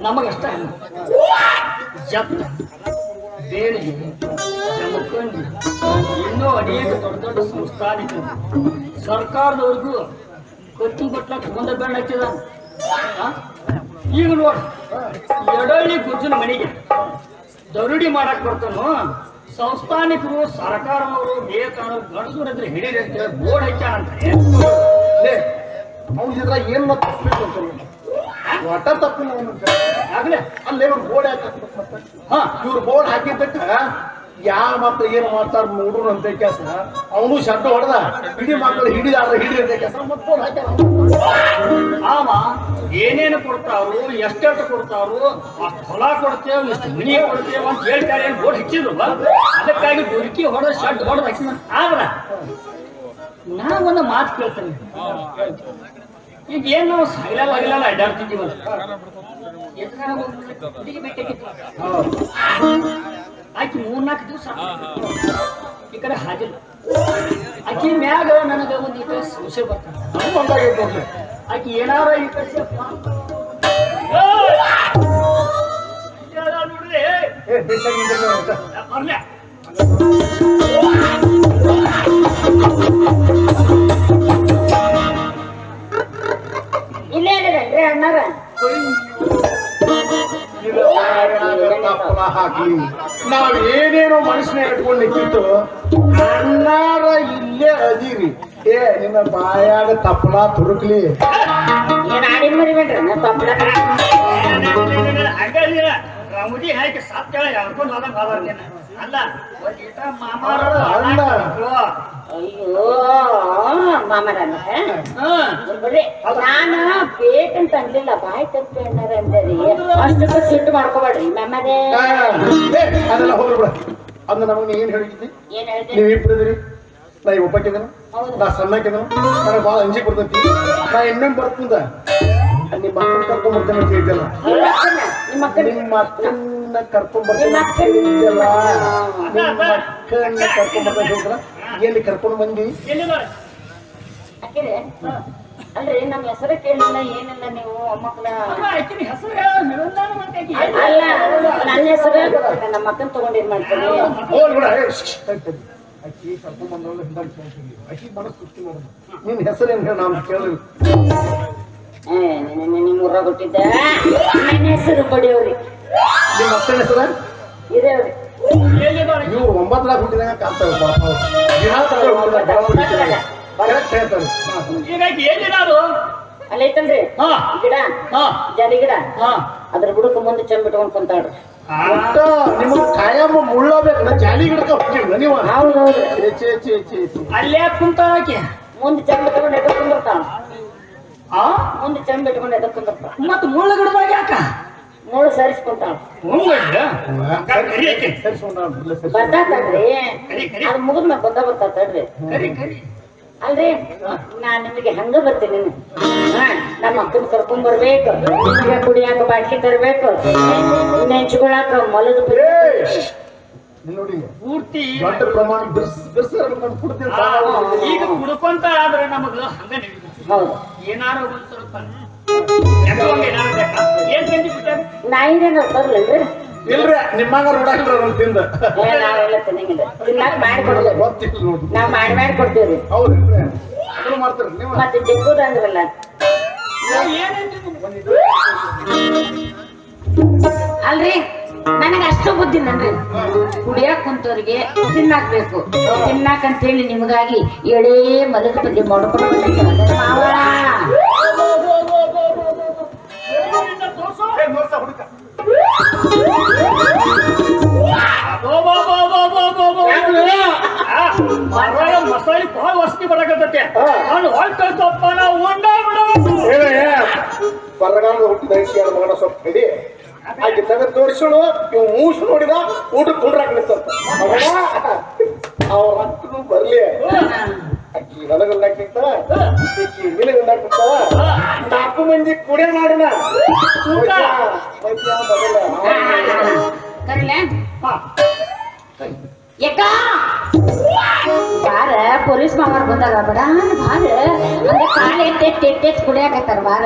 ನಮಗಷ್ಟ ಜಪ್ತ ದೇಣಿಗೆ ಜಮಕಂಡಿ ಇನ್ನೂ ಅನೇಕ ದೊಡ್ಡ ದೊಡ್ಡ ಸಂಸ್ಥಾನಿಕರು ಸರ್ಕಾರದವ್ರಿಗೂ ಕಟ್ಟಿ ಬಟ್ಲಕ್ಕೆ ಮುಂದೆ ಬೆಣ್ಣ ಹಚ್ಚಿದ ಈಗ ನೋಡಿ. ಎಡಳ್ಳಿ ಗುರ್ಜನ ಮನೆಗೆ. ದರುಡಿ ಮಾಡಕ್ ಬರ್ತಾನೋ? ಸಂಸ್ಥಾನಿಕರು ಸರ್ಕಾರವರು ಬೇಕಾದ್ರು ಗಂಡಸರು ಇದ್ರೆ ಹಿಡೀರಿ ಅಂತ ಹೇಳಿ ಬೋರ್ಡ್ ಹಚ್ಚಾನಂತೆ ಅವ್ನ ಇದ್ರ ಏನ್ ಮತ್ತೆ ಒಟ್ಟ ತಪ್ಪಿಲ್ಲ ಆಗ್ಲೇ ಅಲ್ಲೇ ಇವ್ರು ಬೋರ್ಡ್ ಹಾಕಿ ಹಾ. ಇವ್ರು ಬೋರ್ಡ್ ಹಾಕಿದ್ದಕ್ಕ ಯಾ ಮಕ್ಳು ಏನು ಮಾಡ್ತಾರ ನೋಡ್ರು ಅಂತ ಕೆಲಸ ಅವನು ಶಬ್ದ ಹೊಡೆದ. ಹಿಡಿ ಮಕ್ಕಳು ಹಿಡಿದಾರ ಹಿಡಿ ಅಂತ ಕೆಲಸ ಮತ್ತೆ ಆವ ಏನೇನು ಕೊಡ್ತಾರು, ಎಷ್ಟೆಷ್ಟು ಕೊಡ್ತಾರು, ಅಷ್ಟು ಹೊಲ ಕೊಡ್ತೇವೆ, ಇಷ್ಟು ಮನಿ ಕೊಡ್ತೇವೆ ಅಂತ ಹೇಳ್ತಾರೆ ಏನು ಬೋರ್ಡ್ ಹಚ್ಚಿದ್ರಲ್ಲ ಅದಕ್ಕಾಗಿ ದುರ್ಕಿ ಹೊಡೆದ ಶಡ್ ಹೊಡೆದ ಆದ್ರ ನಾ ಒಂದು ಮಾತು ಕೇಳ್ತೇನೆ. ಈಗ ಏನ್ ನಾವು ಸೈಲಲ್ಲ ಆಗಿಲ್ಲ ಅಡ್ಡಾಡ್ತಿದ್ದೀವಲ್ಲ ಎದ್ರಾಗ ಮೂರ್ ನಾಲ್ಕು ಆಕಿ ಮೂರ್ನಾಲ್ಕು ದಿವಸ ಈ ಕಡೆ ಹಾಜಿಲ್ಲ ಆಕಿ ಮ್ಯಾಗ ನನಗ ಒಂದು ಈ ಕಡೆ ಸಂಶಯ ಬರ್ತದೆ ಆಕಿ ಏನಾರ ಈ ಕಡೆ ನೋಡ್ರಿ ಬರ್ಲೆ. ಹಾಕಿ ನಾವು ಏನೇನೋ ಮನಸ್ಸಿನ ಇಟ್ಕೊಂಡು ನಿಂತಿತ್ತು ಅಣ್ಣಾರ ಇಲ್ಲೇ ಅದೀರಿ. ಏ ನಿನ್ನ ಬಾಯಾಗ ತಪ್ಪಲ ತುರುಕ್ಲಿ. ತಪ್ಪಲ ರಮುದಿ ಹಾಕಿ ಸಾತ್ಯಾಳ ಹೇಳ್ಕೊಂಡು ಹೋದಂಗ ಅಲ್ಲ ಒಂದ್ ಮಾಮಾರ ಅಲ್ಲ. ಅಯ್ಯೋ ಮಾಮರ ಬಿಡ್ರಿ ನಾನು ಬೇಕಂತ ಅನ್ಲಿಲ್ಲ. ಬಾಯ್ ತಪ್ಪಿ ಅಣ್ಣಾರ ಅಂದರಿ. ಅಷ್ಟಕ್ಕೆ ಸಿಟ್ಟು ಮಾಡ್ಕೋಬೇಡ್ರಿ ಮಾಮರೇ. ಆ, ಏ, ಅದೆಲ್ಲ ಹೋಗ್ಬಿಡ ಬಿಡ. ಅಂದ ನಮಗೆ ನೀ ಏನ್ ಹೇಳಿದ್ದಿ? ಏನ್ ನೀವ್ ಇಬ್ಬರಿದ್ರಿ ನಾ ಈಗ ಒಬ್ಬಾಕಿದನು ಹೌದು. ನಾ ಸಣ್ಣಕಿದನು ನನಗೆ ಭಾಳ ಅಂಜಿಕ್ ಬರ್ತೈತಿ. ನಾ ಇನ್ನೊಮ್ಮೆ ಬರ್ತಂದ ನಿಮ್ಮ ಮಕ್ಕಳು ಕರ್ಕೊಂಡ್ ಬರ್ತೇನೆ ಅಂತ ಹೇಳಿದ್ದಲ್ಲ ನಿಮ್ಮ ಅಕ್ಕನ್ನ ಕರ್ಕೊಂಡ್ ನಿಮ್ಮ ಬರ್ತೇನೆ ಎಲ್ಲಿ ಕರ್ಕೊಂಡು ಬಂದಿ ಎಲ್ಲಿದಾರ ಅಕ್ಕಿರಿ ಅಲ್ರಿ ನಮ್ಮ ಹೆಸರು ಕೇಳಿಲ್ಲ ಏನಿಲ್ಲ ನೀವು ಹೆಸರು ಮಾಡ್ತೈತಿ ಅಲ್ಲ ನನ್ನ ಹೆಸರು ನಮ್ಮ ಅಕ್ಕನ ತಗೊಂಡಿರ್ ಮಾಡ್ತೀನಿ ಅಕ್ಕಿ ಕರ್ಕೊಂಡ್ ಬಂದವಳು ಕೇಳ್ತೀನಿ. ಆಕಿ ಮನಸ್ಸು ತೃಪ್ತಿ ಮಾಡೋದು ನಿನ್ನ ಹೆಸರೇನು ಹೇಳಿ ನಾವು ಕೇಳಿಲ್ಲ ಏ ನಿಮ್ಮ ಊರಾಗ ಹುಟ್ಟಿದ್ದ. ನನ್ನ ಹೆಸರು ಬಡಿಯವ್ರಿ. ನಿಮ್ಮ ಅಪ್ಪನ ಹೆಸರು? ಇದೇವ್ರಿ ಇವ್ರು ಹುಟ್ಟಿದಾಗ ಪಾಪ. ದಿನಾ ತಲೆ ಹುಟ್ಟಿದಾಗ ಬಡ ಹುಟ್ಟಿದಾಗ. Correct ಹೇಳ್ತಾರೆ. ಅಲ್ಲಿ ಐತಲ್ರಿ? ಹಾ. ಗಿಡ? ಹಾ. ಜರಿ ಗಿಡ? ಹಾ. ಅದ್ರ ಬುಡಕ ಮುಂದೆ ಚಂಬಿಟ್ಕೊಂಡ್ ಬಿಟ್ಕೊಂಡ್ ಒಟ್ಟ ನಿಮ್ಮ ಕಾಯಮ್ಮ ಮುಳ್ಳಬೇಕು. ಜಾಲಿ ಗಿಡಕ ಹೋಗಿಲ್ಲ ನೀವು. ಹೌದೌದು. ಅಲ್ಲೇ ಕುಂತಾಳ ಮುಂದೆ ಚಂಬ ಎದಕ್ ಕುಂದಿರ್ತಾಳ. ಆ? ಮುಂದೆ ಚಂಬ ಇಟ್ಕೊಂಡು ಎದಕ್ ಮತ್ತೆ ಮುಳ್ಳು ಮುಳ್ಳ ಗಿಡದಾಗ ಯಾಕ ಮುಳ್ಳು ಸರಿಸ್ಕೊಂತಾಳ. ಮುಗಿದ್ ಬರ್ತಾತಲ್ರಿ ಅದು ಮುಗಿದ್ಮೇಲೆ ಬಂದ ಬರ್ತಾತಲ್ರಿ ಅಲ್ರಿ ನಾನ್ ನಿಮಗೆ ಹಂಗ ಬರ್ತೀನಿ. ಹಾ ನಮ್ಮ ಅಕ್ಕನ ಕರ್ಕೊಂಡ್ ಬರ್ಬೇಕು. ಕುಡಿಯಾಕ ಬಾಟ್ಲಿ ತರ್ಬೇಕು. ನೆಂಚ್ಕೊಳಾಕ ಮೊಲದ ಬರೀ ಇಲ್ಲಿ ನೋಡಿ. ಪೂರ್ತಿ ದೊಡ್ಡ ಪ್ರಮಾಣ ಬಿರ್ಸ್ ಬಿರ್ಸ ಕೊಡ್ತೀನಿ ಈಗ ಕುಡ್ಕೊಂತ ಆದ್ರೆ ನಮಗ ಹಂಗ ನಡೀತೈತಿ ಹೌದು. ಏನಾರ ಒಂದ್ ಸ್ವಲ್ಪ? ಏನ್ ಬಿಟ್ಟಾರ ಇಲ್ರಿ ನಿಮ್ಮಂಗ ತಿಂದ. ನಾವೆಲ್ಲ ತಿನ್ನಂಗಿಲ್ಲ. ತಿನ್ನಾಕ ಮಾಡಿ ಕೊಡ್ತೇವೆ ಗೊತ್ತಿಲ್ಲ ನೋಡಿ. ನಾವ್ ಮಾಡಿ ಮಾಡಿ ಕೊಡ್ತೇವ್ರಿ. ಹೌದೇನ್ರಿ ಅದನ್ನು ಮಾಡ್ತೀರಿ ನೀವು. ಮತ್ತೆ ಡಿಕ್ಕುದಂದ್ರಲ್ಲ ಏನೇನ್ ಅಲ್ರಿ. ನನಗೆ ಅಷ್ಟು ಬುದ್ಧಿ ನನ್ರಿ ಕುಡಿಯಾಕ ಕುಂತವ್ರಿಗೆ ತಿನ್ನಾಕ್ಬೇಕು. ತಿನ್ನಾಕ ಅಂತ ಹೇಳಿ ನಿಮಗಾಗಿ ಎಳೇ ಮಲಗ ಬಗ್ಗೆ ಮಾಡ್ಕೊಂಡು ಮಸಾಲೆ ಬಹಳ ವಸ್ತಿ ಬರಕತ್ತೈತೆ. ನಾನು ಉಂಡ ಬರಗಾಲದ ಹುಟ್ಟಿದ ಮಗನ ಸ್ವಲ್ಪ ಹಿಡಿ. ಆಕೆ ತೆಗೆದು ತೋರಿಸೋಳು ಇವ್ ಮೂಸು ನೋಡಿದ ಊಟ ಕುಂಡ್ರಾಕ್ ನಿಂತಂತ ಅವ್ರ ಹತ್ತು ಬರ್ಲಿ. ಅಕ್ಕಿ ನನಗಲ್ಲಾಕಿಂತ ಈಕಿ ನಿನಗಲ್ಲಾಕಿಂತ ನಾಲ್ಕು ಮಂದಿ ಕುಡಿಯ ಮಾಡೋಣ ಬಾರ ಪೊಲೀಸ್ ಮಾಮಾರ್ ಬಂದಾಗ ಬಡ ಬಾರ. ಅಂದ್ರೆ ಕಾಲ ಎತ್ತೆತ್ ಎತ್ತೆತ್ ಕುಡಿಯಾಕತ್ತಾರ ಬಾರ.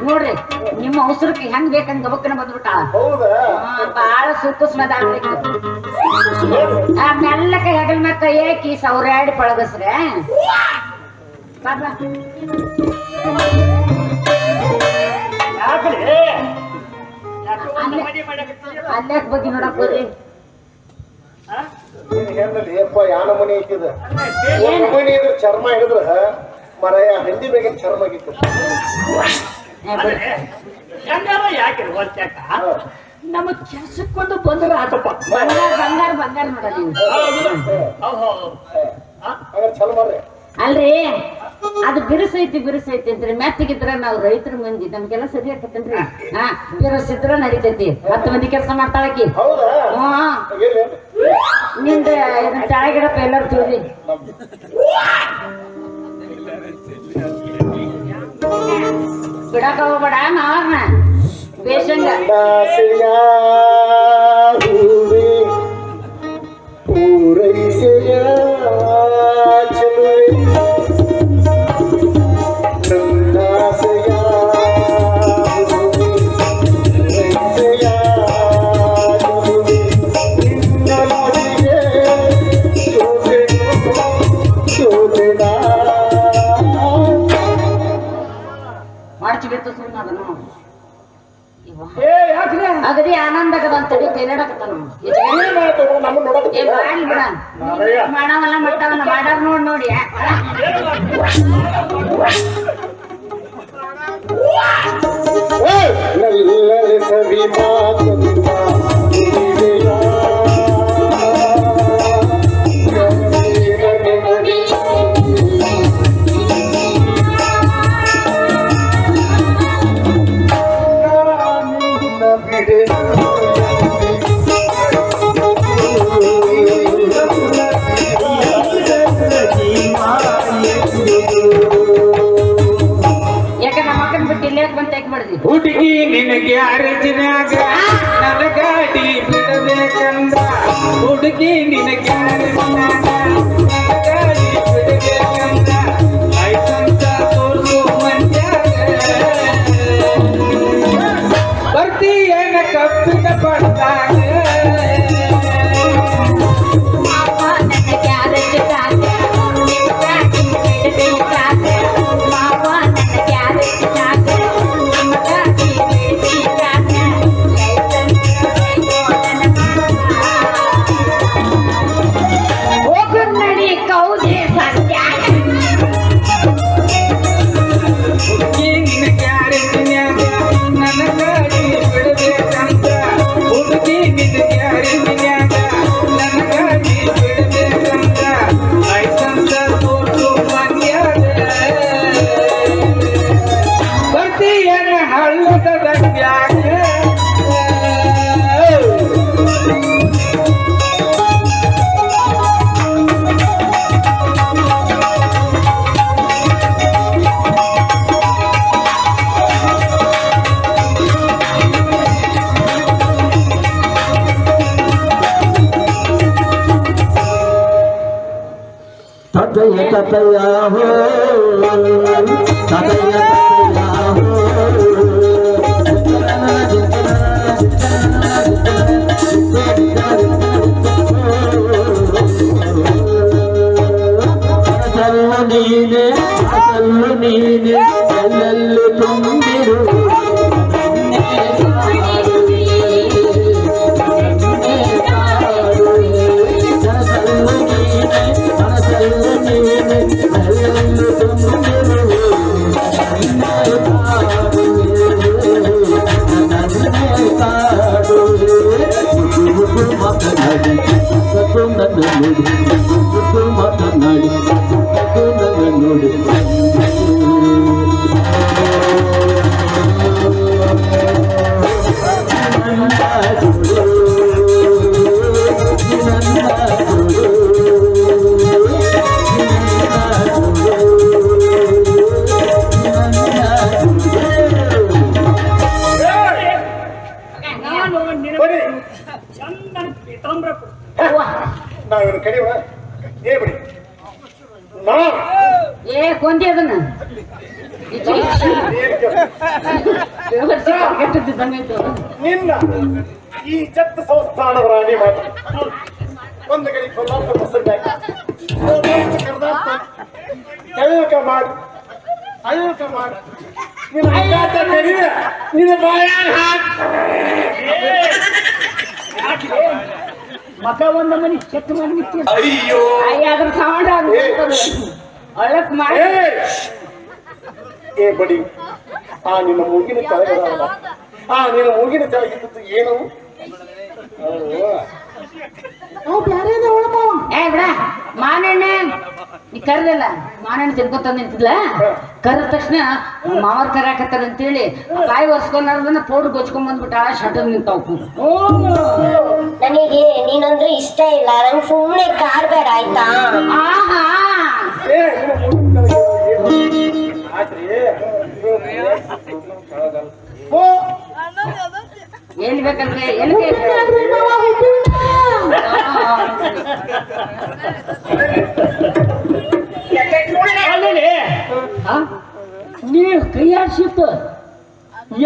ನೋಡ್ರಿ ನಿಮ್ಮ ಉಸಿರಕ್ಕೆ ಹೆಂಗ್ ಬೇಕಂಗ ಗಬಕ್ಕನ ಆ, ಬಾಳ ಆಗ್ಬೇಕು ಆ ಮೆಲ್ಲಕ ಹೆಗಲ್ ಮತ್ತ ಏಕಿ ಸೌರಾಡಿ ಪಳಗಸ್ರೆ? ಅಲ್ಲೇ ಬಗ್ಗೆ ನೋಡಕ್ ಬರ್ರಿ ಯಪ್ಪ ಯಾನ ಮನಿ ಐತಿದ ಏನ್? ಮನೆ ಇದ್ರ ಚರ್ಮ ಹಿಡಿದ್ರ ಮರಯ ಹಂದಿ ಬೇಗ ಚರ್ಮ ಆಗಿತ್ತು. ಯಾಕೆ ಒಂದ್ಯಾಕ ನಮ್ಮ ಕೆಲ್ಸಕ್ಕೊಂದು ಬಂದ್ರೆ ಆತಪ್ಪ ಬಂಗಾರ ಬಂಗಾರ ಬಂಗಾರ ನೋಡ ನೀವು ಹೌದು ಹೌದು ಹೌದು ಹಾ? ಚಲ ಮಾಡ್ರಿ. ಅಲ್ರಿ ಅದು ಬಿರುಸೈತಿ ಬಿರುಸೈತಿ ಅಂತ್ರಿ. ಮೆತ್ತಗಿದ್ರ ನಾವು ರೈತರ ಮಂದಿ ನಮ್ಗೆಲ್ಲ ಸರಿ ಆಕತ್ತನ್ರಿ ಹಾ ಬಿರುಸಿದ್ರ ನಡಿತೈತಿ. ಹತ್ತು ಮಂದಿ ಕೆಲಸ ಮಾಡ್ತಾಳಕಿ ನಿಂದ ಇದನ್ನ ಕೆಳಗಿಡಪ್ಪ ಎಲ್ಲರೂ ತಿಳಿದಿ ಬಿಡಕ್ಕ ಹೋಗ್ಬೇಡ ಮಾವನ್ನ Nasir ya ಅಗದಿ ಆನಂದ ಏ ನೋಡಕತ್ತೀಯ? ಬಾರಿ ಬಿಡ. ಮಾಡವಲ್ಲ ಮಟ್ಟವನ್ನ ಮಾಡಾರ ನೋಡ್ ನೋಡಿ ಸವಿ ಮಾತನ್ನ ಹುಡುಗಿ ನಿನಗೆ ಅರಜಿನಾಗ ನನ್ನ ಗಾಡಿ ಬಿಡಬೇಕಂದ. ಹುಡುಗಿ ನಿನಗೆ ಅರಜಿನಾಗ ನನ್ನ ಗಾಡಿ ತದಯ ತದಯ ಹೋ ತದಯ ತದಯ ಹೋ ಅಸಲ್ಲು ನೀನೆ ಅಸಲ್ಲು ನೀನೆ ಎಲ್ಲೆಲ್ಲೂ ನಾವು ಇವನು ಕಡಿವ ಏ ಬಿಡಿ. ನಾ ಏ ಕೊಂದಿ ಅದನ್ನ? ನಿನ್ನ ಈ ಜತ್ತ ಸಂಸ್ಥಾನದ ರಾಣಿ ಮಾತು ಒಂದು ಕಡೆ ಕೊಲ್ಲಾಪುರ ಬಸನ್ನ ಕರ್ನಾಟಕ ಮಾಡಿ. ಅಯೋಕ ಮಾಡಿ. ನಿನ್ನ ಅಯ್ಯಾತ ಕರೀ ನಿನ್ನ ಬಾಯ ಹಾಕಿ. ಮಗ ಒಂದ ಮನಿ ಕೆಟ್ಟ ಮಾಡಿ ಅಯ್ಯೋ. ಅದ್ರ ಸೌಂಡ್ ಅಳಕ್ ಮಾಡಿ. ಏ ಬಡಿ. ಆ ನಿನ್ನ ಮೂಗಿನ ಕೆಳಗದ ಆ ನಿನ್ನ ಮೂಗಿನ ಕೆಳಗಿದ್ದು ಏನು? ಮಾನೆಣ್ಣೆ. ನೀ ಕರ್ದಲ್ಲ ಮಾನೆಣ್ಣೆ ತಿನ್ಕೊತ ನಿಂತಿದ್ಲ ಕರೆದ ತಕ್ಷಣ ಮಾವರ್ ಕರಾಕತ್ತಾರ ಅಂತೇಳಿ ಕಾಯಿ ಒರ್ಸ್ಕೊಂಡ್ ಪೌಡ್ರ್ ಗೊಚ್ಕೊಂಡ್ ಬಂದ್ಬಿಟ್ಟ ಶಟ್ ನಿಂತಾವ್ ನನಗೆ ನೀನಂದ್ರೆ ಇಷ್ಟ ಇಲ್ಲ ನಂಗೆ ಸುಮ್ಮನೆ ಕಾಡ್ಬೇಡ ಆಯ್ತಾ ಆಹಾ ಏನು ಬೇಕಂದ್ರೆ ಎಲ್ಲಿ ನೀವು ಕ್ರಿಯಾಶಿಪ್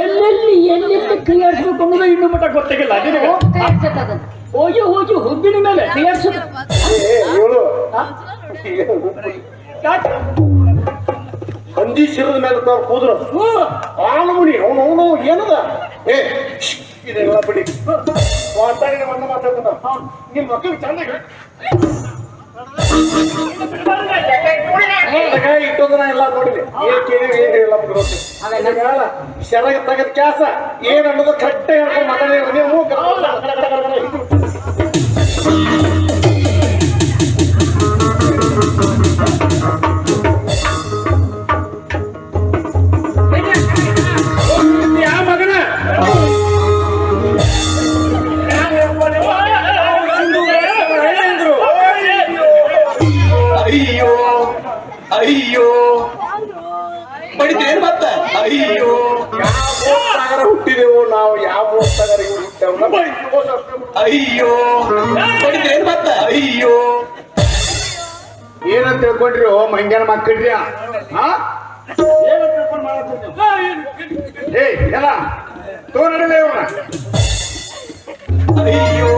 ಎಲ್ಲೆಲ್ಲಿ ಎಲ್ಲೆಲ್ಲಿ ಕ್ರಿಯಾಶಿಪ್ ಅನ್ನೋದು ಇನ್ನು ಮಟ್ಟ ಗೊತ್ತಾಗಿಲ್ಲ. ನಿನಗೆ ಹೋಗಿ ಹೋಗಿ ಹುಬ್ಬಿನ ಮೇಲೆ ಕೈಯಾಡ್ಸೋದು? ಹಂದಿ ಶಿರದ ಮೇಲೆ ತಾವ್ ಕೂದ್ರ. ಹ್ಞೂ. ಆಳು ಮುನಿ ಅವನು ಅವನು ಏನದ? ಏ ಇದೆಲ್ಲ ಬಿಡಿ. ಮಾತಾಡಿದ ಒಂದ ಮಾತಾಡ್ತಾನ. ನಿಮ್ ಮಕ್ಕಳು ಚಂದ ಇಟ್ಟೋದನ ಎಲ್ಲ ನೋಡಿಲಿ ಶರಗ ತೆಗೆದ ಕ್ಯಾಸ ಏನ್ ಅನ್ನೋದು ಕಟ್ಟೆ ಹೇಳ್ಕೊಂಡು ಮಾತಾಡಿದ್ರೆ ನೀವು ಬಡಿತೇನ್ ಮತ್ತ? ಅಯ್ಯೋ ಯಾವ ಸಾಗರ ಹುಟ್ಟಿದೆವು ನಾವು ಯಾವ ಸಾಗರ ಹುಟ್ಟೆವು ಅಯ್ಯೋ. ಬಡಿತೇನ್ ಮತ್ತ? ಅಯ್ಯೋ. ಏನಂತ ತಿಳ್ಕೊಂಡ್ರಿ ಓ ಮಂಗ್ಯಾನ ಮಕ್ಕಳ್ರಿ? ಹಾ ಏ ಎಲ್ಲ. ಅಯ್ಯೋ.